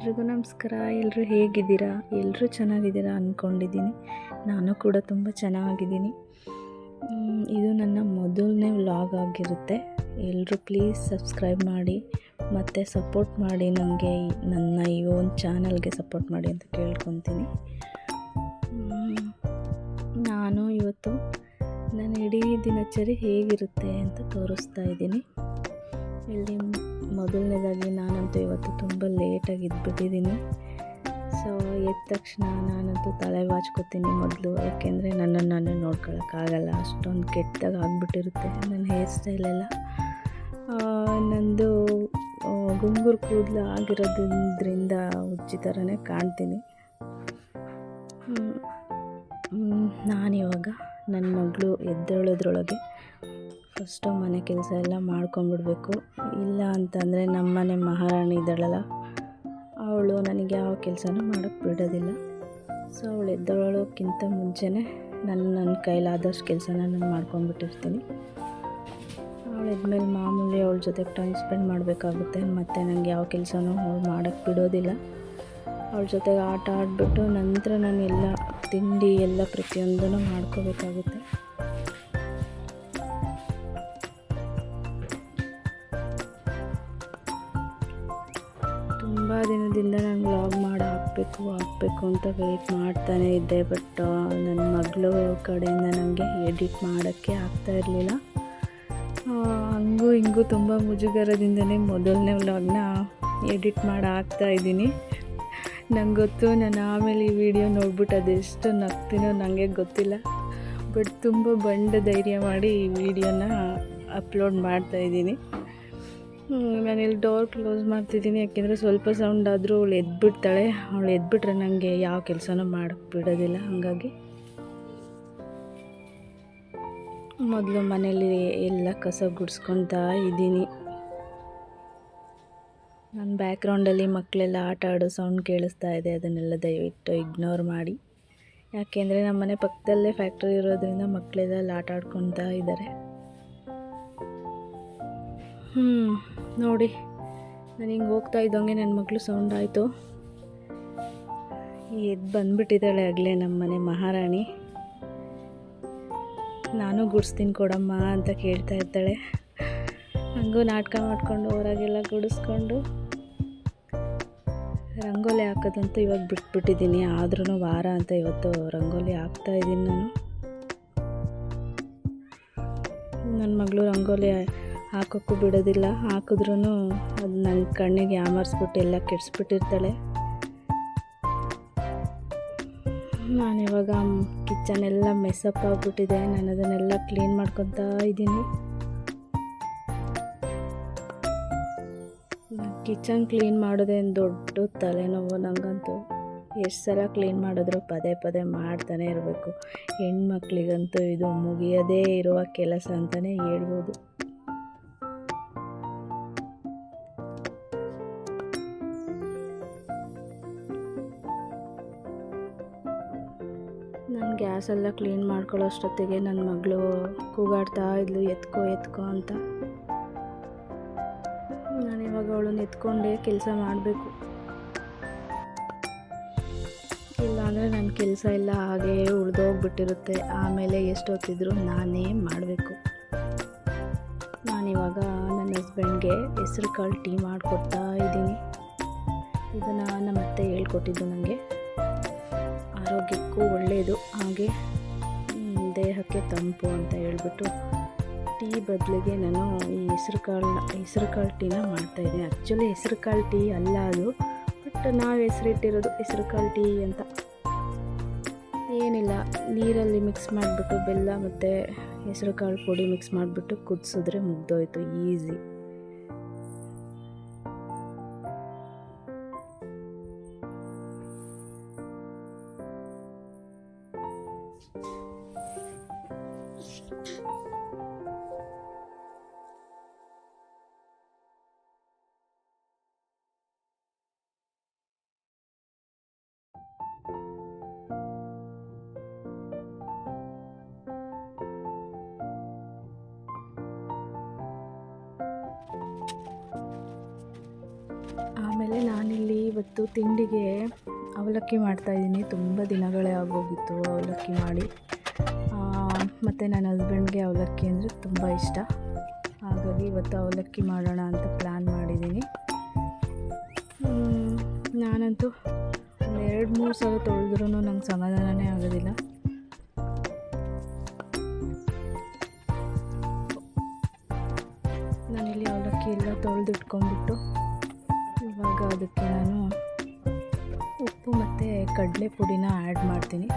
ಎಲ್ರಿಗೂ ನಮಸ್ಕಾರ. ಎಲ್ಲರೂ ಹೇಗಿದ್ದೀರಾ? ಎಲ್ಲರೂ ಚೆನ್ನಾಗಿದ್ದೀರಾ ಅಂದ್ಕೊಂಡಿದ್ದೀನಿ ನಾನು ಕೂಡ ತುಂಬ ಚೆನ್ನಾಗಿದ್ದೀನಿ. ಇದು ನನ್ನ ಮೊದಲನೇ ವ್ಲಾಗ್ ಆಗಿರುತ್ತೆ. ಎಲ್ಲರೂ ಪ್ಲೀಸ್ ಸಬ್ಸ್ಕ್ರೈಬ್ ಮಾಡಿ, ಮತ್ತು ಸಪೋರ್ಟ್ ಮಾಡಿ ನನಗೆ ನನ್ನ ಈ ಒಂದು ಚಾನಲ್ಗೆ ಸಪೋರ್ಟ್ ಮಾಡಿ ಅಂತ ಕೇಳ್ಕೊತೀನಿ. ನಾನು ಇವತ್ತು ನನ್ನ ಇಡೀ ದಿನಚರಿ ಹೇಗಿರುತ್ತೆ ಅಂತ ತೋರಿಸ್ತಾ ಇದ್ದೀನಿ. ಇಲ್ಲಿ ಮೊದಲನೇದಾಗಿ ನಾನಂತೂ ಇವತ್ತು ತುಂಬ ಲೇಟಾಗಿ ಇದ್ಬಿಟ್ಟಿದ್ದೀನಿ ಸೊ ಎದ್ದ ತಕ್ಷಣ ನಾನಂತೂ ತಲೆ ಬಾಚ್ಕೋತೀನಿ ಮೊದಲು, ಯಾಕೆಂದರೆ ನನ್ನನ್ನು ನಾನು ನೋಡ್ಕೊಳಕ್ಕಾಗಲ್ಲ ಅಷ್ಟೊಂದು ಕೆಟ್ಟದಾಗ ಆಗಿಬಿಟ್ಟಿರುತ್ತೆ ನನ್ನ ಹೇರ್ ಸ್ಟೈಲೆಲ್ಲ ನಂದು ಗುಂಗುರು ಕೂದಲು ಆಗಿರೋದ್ರಿಂದ ಉಜ್ಜಿ ಥರನೇ ಕಾಣ್ತೀನಿ. ನಾನಿವಾಗ ನನ್ನ ಮಗಳು ಎದ್ದೇಳೋದ್ರೊಳಗೆ ಫಸ್ಟು ಮನೆ ಕೆಲಸ ಎಲ್ಲ ಮಾಡ್ಕೊಂಡ್ಬಿಡ್ಬೇಕು. ಇಲ್ಲ ಅಂತಂದರೆ ನಮ್ಮನೆ ಮಹಾರಾಣಿ ಇದ್ದಾಳಲ್ಲ, ಅವಳು ನನಗೆ ಯಾವ ಕೆಲಸನೂ ಮಾಡೋಕ್ಕೆ ಬಿಡೋದಿಲ್ಲ. ಸೊ ಅವಳು ಎದ್ದೋಳೋಕ್ಕಿಂತ ಮುಂಚೆನೇ ನನ್ನ ನನ್ನ ಕೈಲಾದಷ್ಟು ಕೆಲಸನ ನಾನು ಮಾಡ್ಕೊಂಡ್ಬಿಟ್ಟಿರ್ತೀನಿ. ಅವಳು ಎದ್ಮೇಲೆ ಮಾಮೂಲಿ ಅವಳ ಜೊತೆಗೆ ಟೈಮ್ ಸ್ಪೆಂಡ್ ಮಾಡಬೇಕಾಗುತ್ತೆ, ಮತ್ತು ನನಗೆ ಯಾವ ಕೆಲಸನೂ ಅವಳು ಮಾಡೋಕ್ಕೆ ಬಿಡೋದಿಲ್ಲ. ಅವಳ ಜೊತೆಗೆ ಆಟ ಆಡಿಬಿಟ್ಟು ನಂತರ ನಾನು ಎಲ್ಲ ತಿಂಡಿ ಎಲ್ಲ ಪ್ರತಿಯೊಂದನ್ನು ಮಾಡ್ಕೋಬೇಕಾಗುತ್ತೆ. ದಿನದಿಂದ ನಾನು ವ್ಲಾಗ್ ಮಾಡಿ ಹಾಕಬೇಕು ಹಾಕಬೇಕು ಅಂತ ವೆಯ್ಟ್ ಮಾಡ್ತಾನೆ ಇದ್ದೆ ಬಟ್ ನನ್ನ ಮಗಳು ಕಡೆಯಿಂದ ನನಗೆ ಎಡಿಟ್ ಮಾಡೋಕ್ಕೆ ಆಗ್ತಾ ಇರಲಿಲ್ಲ. ಹಂಗೂ ಹಿಂಗೂ ತುಂಬ ಮುಜುಗರದಿಂದನೇ ಮೊದಲನೇ ವ್ಲಾಗ್ನ ಎಡಿಟ್ ಮಾಡಿ ಹಾಕ್ತಾ ಇದ್ದೀನಿ. ನಂಗೆ ಗೊತ್ತು, ನಾನು ಆಮೇಲೆ ಈ ವಿಡಿಯೋ ನೋಡ್ಬಿಟ್ಟು ಅದೆಷ್ಟು ನಗ್ತೀನೋ ನನಗೆ ಗೊತ್ತಿಲ್ಲ. ಬಟ್ ತುಂಬ ಬಂಡ ಧೈರ್ಯ ಮಾಡಿ ಈ ವಿಡಿಯೋನ ಅಪ್ಲೋಡ್ ಮಾಡ್ತಾ ಇದ್ದೀನಿ. ನಾನಿಲ್ಲಿ ಡೋರ್ ಕ್ಲೋಸ್ ಮಾಡ್ತಿದ್ದೀನಿ. ಯಾಕೆಂದರೆ ಸ್ವಲ್ಪ ಸೌಂಡ್ ಆದರೂ ಅವಳು ಎದ್ಬಿಡ್ತಾಳೆ. ಅವಳು ಎದ್ಬಿಟ್ರೆ ನನಗೆ ಯಾವ ಕೆಲಸನೂ ಮಾಡೋಕ್ಕೆ ಬಿಡೋದಿಲ್ಲ ಹಾಗಾಗಿ ಮೊದಲು ಮನೇಲಿ ಎಲ್ಲ ಕಸ ಗುಡಿಸ್ಕೊತಾ ಇದ್ದೀನಿ. ನನ್ನ ಬ್ಯಾಕ್ಗ್ರೌಂಡಲ್ಲಿ ಮಕ್ಕಳೆಲ್ಲ ಆಟ ಆಡೋ ಸೌಂಡ್ ಕೇಳಿಸ್ತಾ ಇದೆ. ಅದನ್ನೆಲ್ಲ ದಯವಿಟ್ಟು ಇಗ್ನೋರ್ ಮಾಡಿ. ಯಾಕೆಂದರೆ ನಮ್ಮ ಮನೆ ಪಕ್ಕದಲ್ಲೇ ಫ್ಯಾಕ್ಟ್ರಿ ಇರೋದ್ರಿಂದ ಮಕ್ಕಳೆಲ್ಲ ಆಟ ಆಡ್ಕೊತಾ ಇದ್ದಾರೆ ಹ್ಞೂ ನೋಡಿ. ನಾನು ಹಿಂಗೆ ಹೋಗ್ತಾ ಇದ್ದಂಗೆ ನನ್ನ ಮಗಳು ಸೌಂಡ್ ಆಯಿತು. ಎದ್ದು ಬಂದ್ಬಿಟ್ಟಿದ್ದಾಳೆ ಆಗಲೇ ನಮ್ಮ ಮನೆ ಮಹಾರಾಣಿ. ನಾನು ಗುಡಿಸ್ತೀನಿ ಕೊಡಮ್ಮ ಅಂತ ಕೇಳ್ತಾ ಇದ್ದಾಳೆ. ಹಂಗೂ ನಾಟಕ ಮಾಡಿಕೊಂಡು ಹೊರಗೆಲ್ಲ ಗುಡಿಸ್ಕೊಂಡು. ರಂಗೋಲಿ ಹಾಕೋದಂತೂ ಇವಾಗ ಬಿಟ್ಬಿಟ್ಟಿದ್ದೀನಿ ಆದ್ರೂ ವಾರ ಅಂತ ಇವತ್ತು ರಂಗೋಲಿ ಹಾಕ್ತಾ ಇದ್ದೀನಿ ನಾನು. ನನ್ನ ಮಗಳು ರಂಗೋಲಿ ಹಾಕೋಕ್ಕೂ ಬಿಡೋದಿಲ್ಲ. ಹಾಕಿದ್ರೂ ಅದು ನನ್ನ ಕಣ್ಣಿಗೆ ಯಾಮರ್ಸ್ಬಿಟ್ಟು ಎಲ್ಲ ಕೆಡಿಸ್ಬಿಟ್ಟಿರ್ತಾಳೆ. ನಾನಿವಾಗ ಕಿಚನ್ ಎಲ್ಲ ಮೆಸ್ಅಪ್ ಆಗಿಬಿಟ್ಟಿದೆ. ನಾನು ಅದನ್ನೆಲ್ಲ ಕ್ಲೀನ್ ಮಾಡ್ಕೊತಾ ಇದ್ದೀನಿ. ಕಿಚನ್ ಕ್ಲೀನ್ ಮಾಡೋದೇನು ದೊಡ್ಡ ತಲೆನೋವು ನನಗಂತೂ ಎಷ್ಟು ಸಲ ಕ್ಲೀನ್ ಮಾಡಿದ್ರು ಪದೇ ಪದೇ ಮಾಡ್ತಾನೆ ಇರಬೇಕು. ಹೆಣ್ಮಕ್ಳಿಗಂತೂ ಇದು ಮುಗಿಯದೇ ಇರುವ ಕೆಲಸ ಅಂತಲೇ ಹೇಳ್ಬೋದು. ನಾನು ಕ್ಲೀನ್ ಕ್ಲೀನ್ ಮಾಡ್ಕೊಳ್ಳೋಷ್ಟೊತ್ತಿಗೆ ನನ್ನ ಮಗಳು ಕೂಗಾಡ್ತಾ ಇದ್ಲು, ಎತ್ಕೋ ಎತ್ಕೋ ಅಂತ. ನಾನು ಇವಾಗ ಅವಳನ್ನ ಎತ್ಕೊಂಡೇ ಕೆಲಸ ಮಾಡಬೇಕು. ಇಲ್ಲಾಂದರೆ ನನ್ನ ಕೆಲಸ ಎಲ್ಲ ಹಾಗೇ ಉಳಿದೋಗ್ಬಿಟ್ಟಿರುತ್ತೆ. ಆಮೇಲೆ ಎಷ್ಟೊತ್ತಿದ್ರು ನಾನೇ ಮಾಡಬೇಕು. ನಾನಿವಾಗ ನನ್ನ ಹಸ್ಬೆಂಡ್ಗೆ ಹೆಸ್ರು ಕಾಳು ಟೀ ಮಾಡಿಕೊಡ್ತಾ ಇದ್ದೀನಿ. ಇದನ್ನು ನಮ್ಮ ಅತ್ತೆ ಹೇಳ್ಕೊಟ್ಟಿದ್ದು ನನಗೆ ಆರೋಗ್ಯಕ್ಕೂ ಒಳ್ಳೆಯದು ಹಾಗೆ ದೇಹಕ್ಕೆ ತಂಪು ಅಂತ ಹೇಳ್ಬಿಟ್ಟು ಟೀ ಬದಲಿಗೆ ನಾನು ಈ ಹೆಸ್ರು ಕಾಳನ್ನ ಹೆಸ್ರು ಕಾಳು ಟೀನ ಮಾಡ್ತಾಯಿದ್ದೀನಿ ಆ್ಯಕ್ಚುಲಿ ಹೆಸ್ರು ಕಾಳು ಟೀ ಅಲ್ಲ ಅದು ಬಟ್ ನಾವು ಹೆಸರಿಟ್ಟಿರೋದು ಹೆಸ್ರು ಕಾಳು ಟೀ ಅಂತ. ಏನಿಲ್ಲ, ನೀರಲ್ಲಿ ಮಿಕ್ಸ್ ಮಾಡಿಬಿಟ್ಟು ಬೆಲ್ಲ ಮತ್ತು ಹೆಸರು ಕಾಳು ಪುಡಿ ಮಿಕ್ಸ್ ಮಾಡಿಬಿಟ್ಟು ಕುದಿಸಿದ್ರೆ ಮುಗ್ದೋಯ್ತು ಈಸಿ ಆಮೇಲೆ ನಾನಿಲ್ಲಿ ಇವತ್ತು ತಿಂಡಿಗೆ ಅವಲಕ್ಕಿ ಮಾಡ್ತಾಯಿದ್ದೀನಿ ತುಂಬ ದಿನಗಳೇ ಆಗೋಗಿತ್ತು ಅವಲಕ್ಕಿ ಮಾಡಿ. ಮತ್ತು ನನ್ನ ಹಸ್ಬೆಂಡ್ಗೆ ಅವಲಕ್ಕಿ ಅಂದರೆ ತುಂಬ ಇಷ್ಟ. ಹಾಗಾಗಿ ಇವತ್ತು ಅವಲಕ್ಕಿ ಮಾಡೋಣ ಅಂತ ಪ್ಲ್ಯಾನ್ ಮಾಡಿದ್ದೀನಿ. ನಾನಂತೂ ಒಂದು ಎರಡು ಮೂರು ಸಲ ತೊಳೆದ್ರೂ ನಂಗೆ ಸಮಾಧಾನನೇ ಆಗೋದಿಲ್ಲ. ನಾನಿಲ್ಲಿ ಅವಲಕ್ಕಿ ಎಲ್ಲ ತೊಳೆದಿಟ್ಕೊಂಡ್ಬಿಟ್ಟು ಇವಾಗ ಅದಕ್ಕೆ ನಾನು ಉಪ್ಪು ಮತ್ತು ಕಡಲೆ ಪುಡಿನ ಆ್ಯಡ್ ಮಾಡ್ತೀನಿ.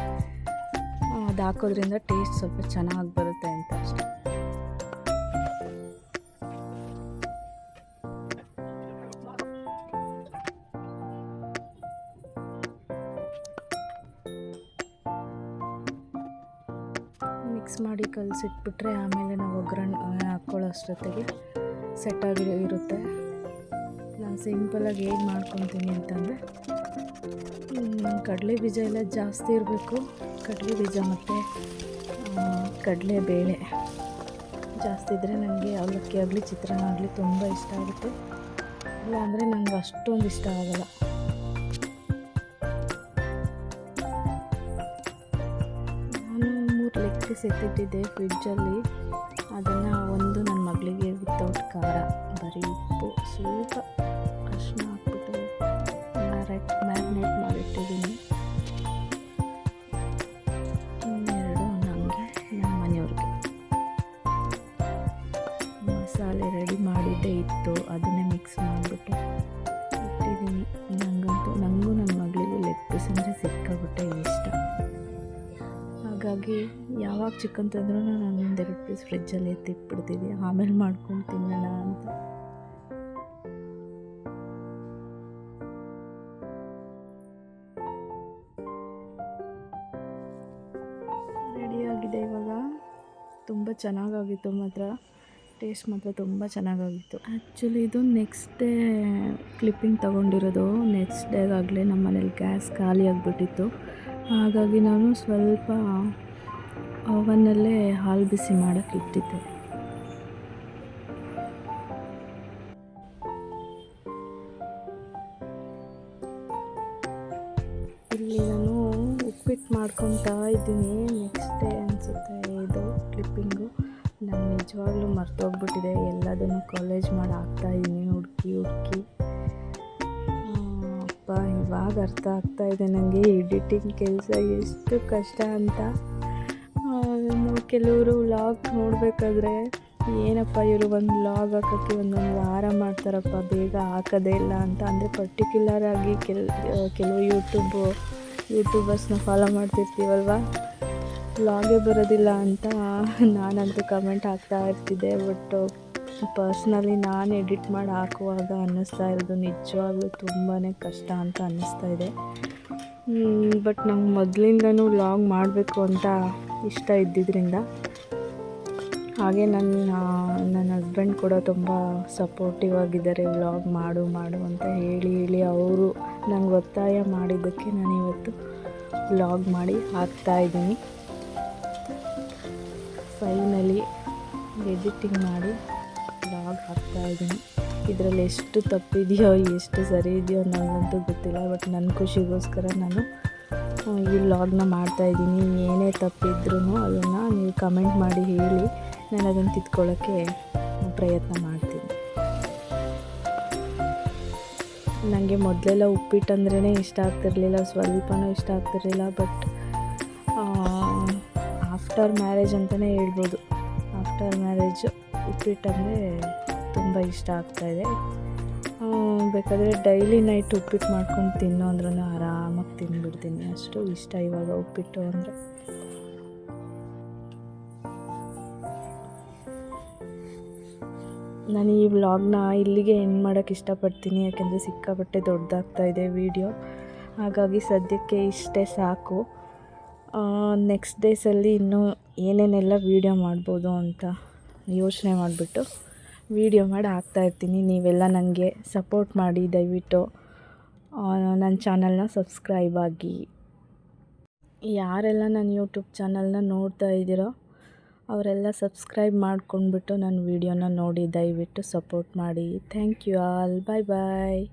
ಅದು ಹಾಕೋದ್ರಿಂದ ಟೇಸ್ಟ್ ಸ್ವಲ್ಪ ಚೆನ್ನಾಗಿ ಬರುತ್ತೆ ಅಂತ ಅಷ್ಟೆ. ಮಿಕ್ಸ್ ಮಾಡಿ ಕಲಸಿಟ್ಬಿಟ್ರೆ ಆಮೇಲೆ ನಾವು ಒಗ್ಗರಣೆ ಹಾಕ್ಕೊಳ್ಳೋ ಅಷ್ಟೊತ್ತಿಗೆ ಸೆಟ್ಟಾಗಿ ಇರುತ್ತೆ. ನಾನು ಸಿಂಪಲಾಗಿ ಹೇಗೆ ಮಾಡ್ಕೊತೀನಿ ಅಂತಂದರೆ ಕಡಲೆ ಬೀಜ ಎಲ್ಲ ಜಾಸ್ತಿ ಇರಬೇಕು. ಕಡಲೆ ಬೀಜ ಮತ್ತು ಕಡಲೆ ಬೇಳೆ ಜಾಸ್ತಿ ಇದ್ದರೆ ನನಗೆ ಅವಲಕ್ಕಿ ಆಗಲಿ, ಚಿತ್ರಾನ್ನ ಆಗಲಿ ತುಂಬ ಇಷ್ಟ ಆಗುತ್ತೆ. ಇಲ್ಲ ಅಂದರೆ ನನಗೆ ಅಷ್ಟೊಂದು ಇಷ್ಟ ಆಗಲ್ಲ. ನಾನು ಮೂರು ಲೆಗ್ ಪೀಸ್ ಎತ್ತಿಟ್ಟಿದ್ದೆ ಫ್ರಿಡ್ಜಲ್ಲಿ ಅದನ್ನು ಒಂದು ನನ್ನ ಮಗಳಿಗೆ ವಿತೌಟ್ ಖಾರ. ಬರೀ ಉಪ್ಪು, ಸ್ವಲ್ಪ ಅರಿಶಿನ ಹಾಕ್ಬಿಟ್ಟು ಮ್ಯಾರೇಟ್ ಮ್ಯಾರಿನೇಟ್ ಮಾಡಿಟ್ಟಿದ್ದೀನಿ. ಇನ್ನೆರಡು ನನಗೆ ನಮ್ಮ ಮನೆಯವ್ರಿಗೆ. ಮಸಾಲೆ ರೆಡಿ ಮಾಡಿದ್ದೇ ಇತ್ತು, ಅದನ್ನೇ ಮಿಕ್ಸ್ ಮಾಡಿಬಿಟ್ಟು ಇಟ್ಟಿದ್ದೀನಿ. ನನಗಂತೂ ನನಗೂ ನನ್ನ ಮಗಳಿಗೂ ಲೆಗ್ ಪೀಸ್ ಅಂದರೆ ಸಿಕ್ಕಾಬಿಟ್ಟೆ ಇಷ್ಟ. ಹಾಗಾಗಿ ಯಾವಾಗ ಚಿಕನ್ ತಂದ್ರೂ ನಾನು ಒಂದೆರಡು ಪೀಸ್ ಫ್ರಿಜ್ಜಲ್ಲಿ ಎತ್ತಿಟ್ಬಿಡ್ತೀನಿ ಆಮೇಲೆ ಮಾಡ್ಕೊಂಡು ತಿನ್ನೋಣ ಅಂತ. ಚೆನ್ನಾಗಾಗಿತ್ತು ಮಾತ್ರ. ಟೇಸ್ಟ್ ಮಾತ್ರ ತುಂಬ ಚೆನ್ನಾಗಾಗಿತ್ತು. ಆ್ಯಕ್ಚುಲಿ ಇದು ನೆಕ್ಸ್ಟ್ ಡೇ ಕ್ಲಿಪ್ಪಿಂಗ್ ತೊಗೊಂಡಿರೋದು. ನೆಕ್ಸ್ಟ್ ಡೇಗಾಗಲೇ ನಮ್ಮ ಮನೇಲಿ ಗ್ಯಾಸ್ ಖಾಲಿ ಆಗಿಬಿಟ್ಟಿತ್ತು. ಹಾಗಾಗಿ ನಾನು ಸ್ವಲ್ಪ ಅವನಲ್ಲೇ ಹಾಲು ಬಿಸಿ ಮಾಡೋಕ್ಕೆ ಇಟ್ಟಿದ್ದೆ. ಇಲ್ಲಿ ನಾನು ಉಪ್ಪಿಟ್ಟು ಮಾಡ್ಕೊತಾ ಇದ್ದೀನಿ. ನೆಕ್ಸ್ಟ್ ಡೇ ಅನಿಸುತ್ತೆ. ಕ್ಲಿಪ್ಪಿಂಗು ನಾನು ನಿಜವಾಗ್ಲೂ ಮರ್ತೋಗ್ಬಿಟ್ಟಿದೆ. ಎಲ್ಲದನ್ನು ಕಾಲೇಜ್ ಮಾಡಿ ಆಗ್ತಾಯಿದ್ದೀನಿ ಹುಡುಕಿ ಹುಡುಕಿ. ಅಪ್ಪ, ಇವಾಗ ಅರ್ಥ ಆಗ್ತಾ ಇದೆ. ನನಗೆ ಎಡಿಟಿಂಗ್ ಕೆಲಸ ಎಷ್ಟು ಕಷ್ಟ ಅಂತ. ಕೆಲವರು ವ್ಲಾಗ್ ನೋಡಬೇಕಾದ್ರೆ, ಏನಪ್ಪ ಇವರು ಒಂದು ವ್ಲಾಗ್ ಹಾಕೋಕ್ಕೆ ಒಂದೊಂದು ವಾರ ಮಾಡ್ತಾರಪ್ಪ, ಬೇಗ ಹಾಕೋದೇ ಇಲ್ಲ ಅಂತ. ಅಂದರೆ ಪರ್ಟಿಕ್ಯುಲರ್ ಆಗಿ ಕೆಲ್ ಕೆಲವು ಯೂಟ್ಯೂಬು ಯೂಟ್ಯೂಬರ್ಸ್ನ ಫಾಲೋ ಮಾಡ್ತಿರ್ತೀವಲ್ವ? ವ್ಲಾಗೇ ಬರೋದಿಲ್ಲ ಅಂತ ನಾನಂತೂ ಕಮೆಂಟ್ ಹಾಕ್ತಾ ಇರ್ತಿದ್ದೆ ಬಟ್ ಪರ್ಸ್ನಲಿ ನಾನು ಎಡಿಟ್ ಮಾಡಿ ಹಾಕುವಾಗ ಅನ್ನಿಸ್ತಾ ಇರೋದು ನಿಜವಾಗ್ಲೂ ತುಂಬಾ ಕಷ್ಟ ಅಂತ ಅನ್ನಿಸ್ತಾ ಇದೆ. ಬಟ್ ನಂಗೆ ಮೊದಲಿಂದನೂ ಲಾಗ್ ಮಾಡಬೇಕು ಅಂತ ಇಷ್ಟ ಇದ್ದಿದ್ದರಿಂದ ಹಾಗೆ ನನ್ನ ನನ್ನ ಹಸ್ಬೆಂಡ್ ಕೂಡ ತುಂಬ ಸಪೋರ್ಟಿವ್ ಆಗಿದ್ದಾರೆ ವ್ಲಾಗ್ ಮಾಡು ಮಾಡು ಅಂತ ಹೇಳಿ ಹೇಳಿ ಅವರು ನಂಗೆ ಒತ್ತಾಯ ಮಾಡಿದ್ದಕ್ಕೆ ನಾನು ಇವತ್ತು ವ್ಲಾಗ್ ಮಾಡಿ ಹಾಕ್ತಾ ಫೈನಲಿ ಎಡಿಟಿಂಗ್ ಮಾಡಿ ಲಾಗ್ ಹಾಕ್ತಾ ಇದ್ದೀನಿ. ಇದರಲ್ಲಿ ಎಷ್ಟು ತಪ್ಪಿದೆಯೋ, ಎಷ್ಟು ಸರಿ ಇದೆಯೋ ನನಗಂತೂ ಗೊತ್ತಿಲ್ಲ, ಬಟ್ ನನ್ನ ಖುಷಿಗೋಸ್ಕರ ನಾನು ಈ ವ್ಲಾಗ್ನ ಮಾಡ್ತಾಯಿದ್ದೀನಿ ಏನೇ ತಪ್ಪಿದ್ರೂ ಅದನ್ನು ನೀವು ಕಮೆಂಟ್ ಮಾಡಿ ಹೇಳಿ. ನಾನು ಅದನ್ನು ತಿದ್ಕೊಳ್ಳೋಕ್ಕೆ ಪ್ರಯತ್ನ ಮಾಡ್ತೀನಿ. ನನಗೆ ಮೊದಲೆಲ್ಲ ಉಪ್ಪಿಟ್ಟು ಅಂದ್ರೇ ಇಷ್ಟ ಆಗ್ತಿರ್ಲಿಲ್ಲ, ಸ್ವಲ್ಪನೂ ಇಷ್ಟ ಆಗ್ತಿರ್ಲಿಲ್ಲ, ಬಟ್ ಆಫ್ಟರ್ ಮ್ಯಾರೇಜ್ ಅಂತಲೇ ಹೇಳ್ಬೋದು. ಆಫ್ಟರ್ ಮ್ಯಾರೇಜ್ ಉಪ್ಪಿಟ್ಟು ಅಂದರೆ ತುಂಬ ಇಷ್ಟ ಆಗ್ತಾಯಿದೆ ಬೇಕಾದರೆ ಡೈಲಿ ನೈಟ್ ಉಪ್ಪಿಟ್ಟು ಮಾಡ್ಕೊಂಡು ತಿನ್ನೋ ಅಂದ್ರೂ ಆರಾಮಾಗಿ ತಿಂದ್ಬಿಡ್ತೀನಿ ಅಷ್ಟು ಇಷ್ಟ ಇವಾಗ ಉಪ್ಪಿಟ್ಟು ಅಂದರೆ. ನಾನು ಈ ವ್ಲಾಗ್ನ ಇಲ್ಲಿಗೆ ಎಂಡ್ ಮಾಡೋಕ್ಕೆ ಇಷ್ಟಪಡ್ತೀನಿ, ಯಾಕೆಂದರೆ ಸಿಕ್ಕಾಪಟ್ಟೆ ದೊಡ್ಡದಾಗ್ತಾ ಇದೆ ವಿಡಿಯೋ ಹಾಗಾಗಿ ಸದ್ಯಕ್ಕೆ ಇಷ್ಟೇ ಸಾಕು. ನೆಕ್ಸ್ಟ್ ಡೇಸಲ್ಲಿ ಇನ್ನೂ ಏನೇನೆಲ್ಲ ವೀಡಿಯೋ ಮಾಡ್ಬೋದು ಅಂತ ಯೋಚನೆ ಮಾಡಿಬಿಟ್ಟು ವೀಡಿಯೋ ಮಾಡಿ ಹಾಕ್ತಾಯಿರ್ತೀನಿ ನೀವೆಲ್ಲ ನನಗೆ ಸಪೋರ್ಟ್ ಮಾಡಿ, ದಯವಿಟ್ಟು ನನ್ನ ಚಾನಲ್ನ ಸಬ್ಸ್ಕ್ರೈಬ್ ಆಗಿ. ಯಾರೆಲ್ಲ ನನ್ನ ಯೂಟ್ಯೂಬ್ ಚಾನಲ್ನ ನೋಡ್ತಾ ಇದ್ದೀರೋ ಅವರೆಲ್ಲ ಸಬ್ಸ್ಕ್ರೈಬ್ ಮಾಡ್ಕೊಂಡ್ಬಿಟ್ಟು ನನ್ನ ವೀಡಿಯೋನ ನೋಡಿ, ದಯವಿಟ್ಟು ಸಪೋರ್ಟ್ ಮಾಡಿ. Thank you all bye bye